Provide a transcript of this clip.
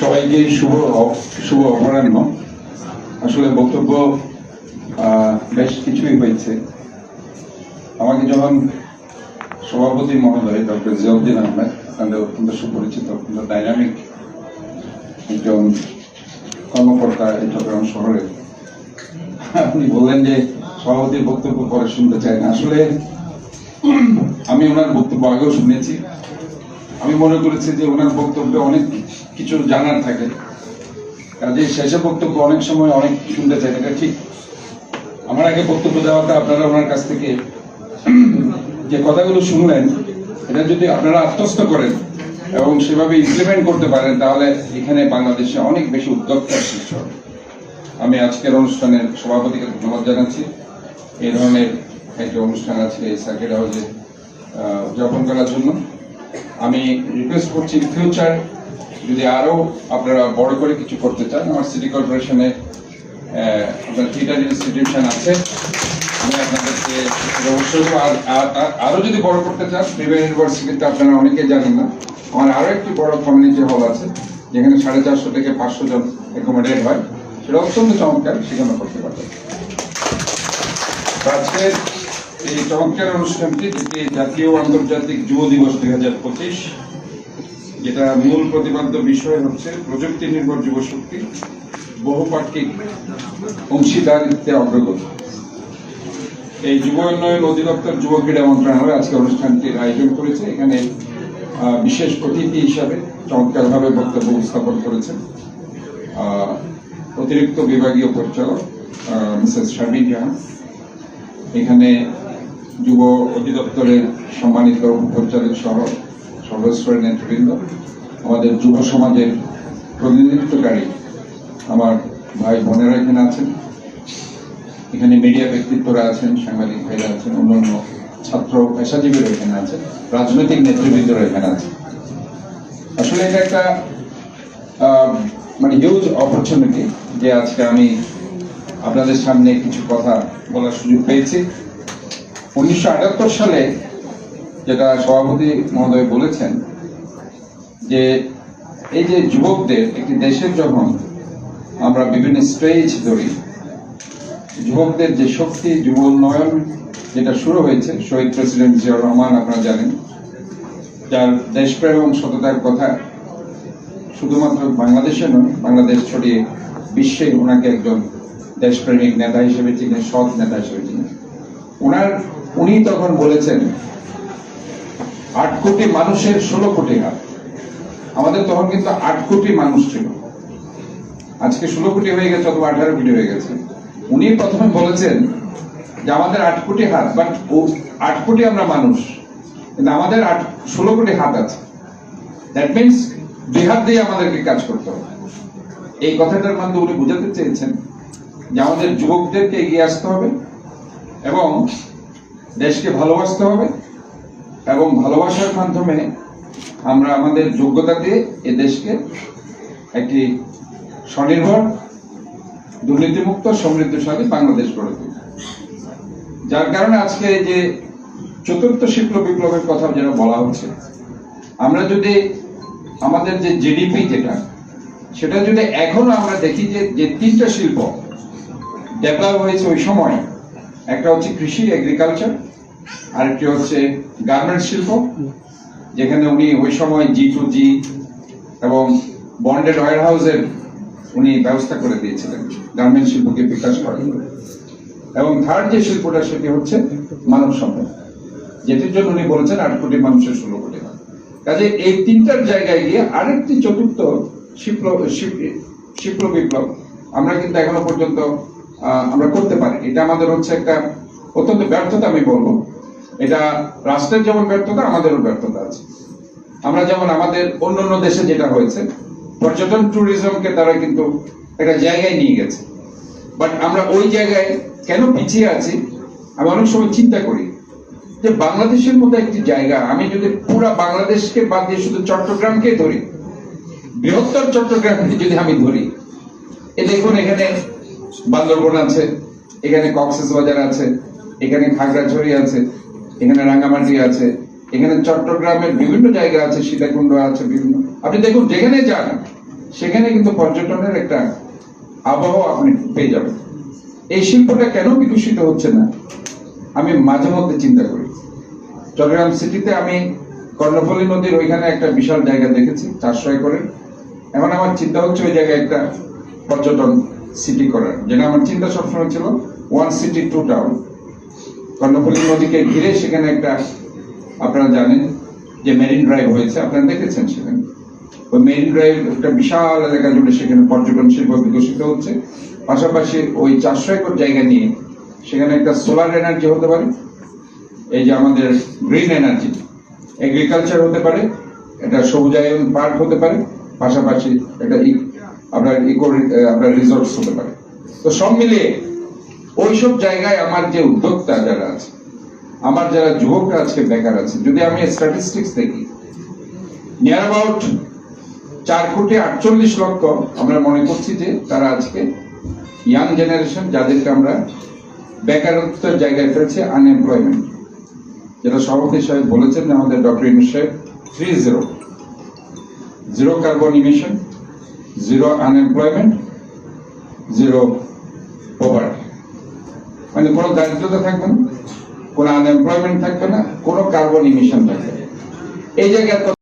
সবাইকে শুভ শুভ অপরাহ্ন। আসলে বক্তব্য বেশ কিছুই হয়েছে। আমাকে যখন সভাপতি মহোদয়, ডক্টর জিয়াউদ্দিন আহমেদ আপনাদের অত্যন্ত সুপরিচিত, অত্যন্ত ডাইনামিক একজন কর্মকর্তা এই চট্টগ্রাম শহরে, আপনি বললেন যে সভাপতির বক্তব্য পরে শুনতে চাই না। আসলে আমি ওনার বক্তব্য আগেও শুনেছি। আমি মনে করেছি যে ওনার বক্তব্যে অনেক কিছু জানার থাকে। কাজে শেষে বক্তব্য অনেক সময় অনেক শুনতে চাই, এটা ঠিক। আমার আগে বক্তব্য দেওয়াতে আপনারা ওনার কাছ থেকে যে কথাগুলো শুনলেন, এটা যদি আপনারা আত্মস্থ করেন এবং সেভাবে ইমপ্লিমেন্ট করতে পারেন, তাহলে এখানে বাংলাদেশে অনেক বেশি উদ্যোক্তার সৃষ্টি হবে। আমি আজকের অনুষ্ঠানের সভাপতিকে ধন্যবাদ জানাচ্ছি। এই ধরনের একটি অনুষ্ঠান এই সার্কিট হাউসে উদযাপন করার জন্য। আমি রিকোয়েস্ট করছি ফিউচার যদি আরও আপনারা বড় করে কিছু করতে চান, আমার সিটি কর্পোরেশনে আপনার থিয়েটার ইনস্টিটিউশন আছে। আমি আপনাদেরকে অবশ্যই বলব। আর, আর- আর- আরও যদি বড় করতে চান প্রিমিয়ার ইউনিভার্সিটিতে আপনারা অনেকে জানেন না। আমার আরও একটি বড় কমিউনিটি হল আছে, যেখানে সাড়ে চারশো থেকে পাঁচশো জন অ্যাকোমোডেট হয়। সেটা অত্যন্ত চমৎকার, সেখানে করতে পারবেন। আজকের এই চমৎকার অনুষ্ঠানটি, যেটি জাতীয় আন্তর্জাতিক যুব দিবস দুই হাজার পঁচিশ, যেটা মূল প্রতিপাদ্য বিষয় হচ্ছে প্রযুক্তি নির্ভর যুব শক্তি বহুপাক্ষিক অংশীদারিত্বে অগ্রগতি। এই যুব উন্নয়ন অধিদপ্তর যুব ক্রীড়া মন্ত্রণালয় আজকে অনুষ্ঠানটির আয়োজন করেছে। এখানে বিশেষ অতিথি হিসাবে চমৎকারভাবে বক্তব্য উপস্থাপন করেছেন অতিরিক্ত বিভাগীয় পরিচালক মিসেস শারমিন জাহান। এখানে যুব অধিদপ্তরের সম্মানিত পরিচালক সহ সর্বস্তরের নেতৃবৃন্দ, আমাদের যুব সমাজের প্রতিনিধিত্বকারী আমার ভাই বোনেরা এখানে আছেন। এখানে মিডিয়া ব্যক্তিত্বরা আছেন, সাংবাদিক ভাইরা আছেন, অন্যান্য ছাত্র পেশাজীবীরা এখানে আছেন, রাজনৈতিক নেতৃবৃন্দরা এখানে আছেন। আসলে এটা একটা মানে হিউজ অপরচুনিটি যে আজকে আমি আপনাদের সামনে কিছু কথা বলার সুযোগ পেয়েছি। উনিশশো আটাত্তর সালে যেটা সভাপতি মহোদয় বলেছেন যে এই যে যুবকদের একটি দেশের যখন আমরা বিভিন্ন স্টেজ ধরি, যুবকদের যে শক্তি, যুব উন্নয়ন যেটা শুরু হয়েছে, শহীদ প্রেসিডেন্ট জিয়াউর রহমান আপনারা জানেন, যার দেশপ্রেম এবং সততার কথা শুধুমাত্র বাংলাদেশে নয়, বাংলাদেশ ছড়িয়ে বিশ্বে ওনাকে একজন দেশপ্রেমিক নেতা হিসেবে চিনে, সৎ নেতা হিসেবে চিনে। ওনার উনি তখন বলেছেন, আট কোটি মানুষের ষোলো কোটি হাত আমাদের তখন কিন্তু আট কোটি মানুষ ছিল। আজকে ষোলো কোটি হয়ে গেছে অথবা আঠারো কোটি হয়ে গেছে। উনি প্রথমে বলেছেন যে আমাদের আট কোটি হাত বাট আট কোটি আমরা মানুষ, কিন্তু আমাদের আট, ষোলো কোটি হাত আছে। দ্যাট মিনস দুই হাত দিয়ে আমাদেরকে কাজ করতে হবে। এই কথাটার মাধ্যমে উনি বোঝাতে চেয়েছেন যে আমাদের যুবকদেরকে এগিয়ে আসতে হবে এবং দেশকে ভালোবাসতে হবে এবং ভালোবাসার মাধ্যমে আমরা আমাদের যোগ্যতা দিয়ে এ দেশকে একটি স্বনির্ভর, দুর্নীতিমুক্ত, সমৃদ্ধশালী বাংলাদেশ গড়ে তুলব। যার কারণে আজকে যে চতুর্থ শিল্প বিপ্লবের কথা যেটা বলা হচ্ছে, আমরা যদি আমাদের যে জিডিপি যেটা, সেটা যদি এখনও আমরা দেখি যে যে তিনটা শিল্প ডেভেলপ হয়েছে ওই সময়, একটা হচ্ছে কৃষি এগ্রিকালচার আরেকটি হচ্ছে গার্মেন্টস শিল্প, যেখানে উনি ওই সময় জি টু জি এবং বন্ডেড ওয়ার হাউসের উনি ব্যবস্থা করে দিয়েছিলেন গার্মেন্ট শিল্পকে বিকাশ করার। এবং থার্ড যে শিল্পটা সেটি হচ্ছে মানব সম্পদ, যেটির জন্য উনি বলেছেন আট কোটি মানুষের ষোলো কোটি কাজে এই তিনটার জায়গায় গিয়ে আরেকটি চতুর্থ শিল্প শিল্প- বিপ্লব আমরা কিন্তু এখনও পর্যন্ত আমরা করতে পারি এটা আমাদের হচ্ছে একটা অত্যন্ত ব্যর্থতা আমি বলব। এটা রাষ্ট্রের যেমন ব্যর্থতা, আমাদেরও ব্যর্থতা আছে। আমরা যেমন আমাদের অন্যান্য দেশে যেটা হয়েছে, পর্যটন ট্যুরিজমকে তারা কিন্তু একটা জায়গায় নিয়ে গেছে। বাট আমরা ওই জায়গায় কেন পিছিয়ে আছি, আমি অনেক সময় চিন্তা করি যে বাংলাদেশের মতো একটি জায়গা, আমি যদি পুরা বাংলাদেশকে বাদ দিয়ে শুধু চট্টগ্রামকে ধরি, বৃহত্তর চট্টগ্রামকে যদি আমি ধরি, এ দেখুন এখানে বান্দরবন আছে, এখানে কক্সেস বাজার আছে, এখানে খাগড়াছড়ি আছে এখানে রাঙ্গামাটি আছে, এখানে চট্টগ্রামের বিভিন্ন জায়গা আছে, সীতাকুণ্ড আছে, বিভিন্ন। আপনি দেখুন, যেখানে যান, সেখানে কিন্তু পর্যটনের একটা আবহাওয়া আপনি পেয়ে যাবেন। এই শিল্পটা কেন বিকশিত হচ্ছে না? আমি মাঝে মধ্যে চিন্তা করি। চট্টগ্রাম সিটিতে আমি কর্ণফুলী নদীর ওইখানে একটা বিশাল জায়গা দেখেছি চারশো একরের এমন আমার চিন্তা হচ্ছে ওই জায়গায় একটা পর্যটন সিটি করার। যেটা আমার চিন্তা সবসময় ছিল one city to town Karnaphuli নদীকে ঘিরে সেখানে একটা, আপনারা জানেন যে মেরিন ড্রাইভ হয়েছে, আপনারা দেখেছেন সেখানে। ওই মেরিন ড্রাইভ একটা বিশাল এলাকা জুড়ে সেখানে পর্যটন শিল্প বিকশিত হচ্ছে। পাশাপাশি ওই চারশো একর জায়গা নিয়ে সেখানে একটা সোলার এনার্জি হতে পারে, এই যে আমাদের গ্রিন এনার্জি এগ্রিকালচার হতে পারে এটা সবুজায়ন পার্ক হতে পারে, পাশাপাশি একটা আপনার ইকো আপনার রিসোর্টস হতে পারে। তো সব মিলিয়ে ওইসব জায়গায় আমার যে উদ্যোক্তা যারা আছে, আমার যারা যুবকরা আজকে বেকার আছে, যদি আমি স্ট্যাটিস্টিক্স দেখি নিয়ার অ্যাবাউট চার কোটি আটচল্লিশ লক্ষ আমরা মনে করছি যে তারা আজকে ইয়াং জেনারেশন যাদেরকে আমরা বেকারত্বের জায়গায় ফেলছে আনএমপ্লয়মেন্ট যেটা সভাপতি সাহেব বলেছেন যে আমাদের doctor Yunus Saheb three zero zero carbon emission zero unemployment zero poverty মানে কোনো দারিদ্রতা থাকবে না, কোনো আনএমপ্লয়মেন্ট থাকবে না, কোনো কার্বন ইমিশন থাকবে এই জায়গায়